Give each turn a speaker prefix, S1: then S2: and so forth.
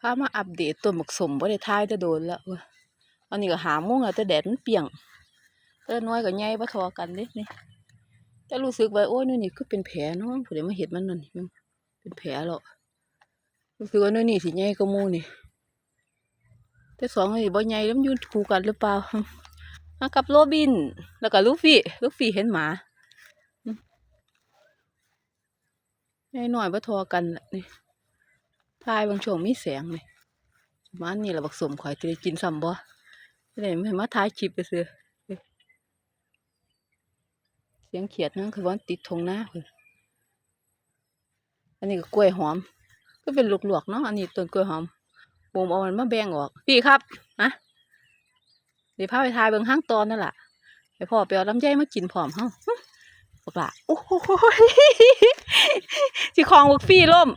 S1: พามาอัปเดตต้นหมกสมบ่ได้ทายแต่โดนล้วเว้ยอันนี้ก็หามงแล้วแต่แดดมันเปียงแต่น้อยกับใหญ่บ่ทอกันเด้นี่แต่รู้สึกว่าโอ้ยนี่นี่คือเป็นแผลเนาะผู้ใดมาเฮ็ดมันนั่นมันเป็นแผลแล้วรู้สึกว่านี่นนี่สิใหญ่กว่าหมู่นี่ แต่สองนนี้บ่ใหญ่แล้วมันอยู่คู่กันหรือเปล่ามากับโรบิน แล้วก็ลูฟี่ลูฟี่เห็นหมาใหญ่น้อยบ่ทอกันละนี่ ทายบางช่วงมีแสงนี่ประมาณนี้ล่ะบักสมข่อยสิได้กินซ้ำบ่สิได้มามาถ่ายคลิปซื่อๆเอ้ยเสียงเขียดนั่นคือว่าติดทงหน้าเพิ่นอันนี้ก็กล้วยหอม ก็เป็นหลวกๆเนาะอันนี้ต้นกล้วยหอมบ่มเอามันมาแบ่งออกพี่ครับนะเดี๋ยวพาไปทายเบิ่งห้างตอนนั่นแหละไปพ่อไปเอาลำไยมากินพร้อมเฮาบอกละโอ้โหสิคลองบักฟี่ล่ม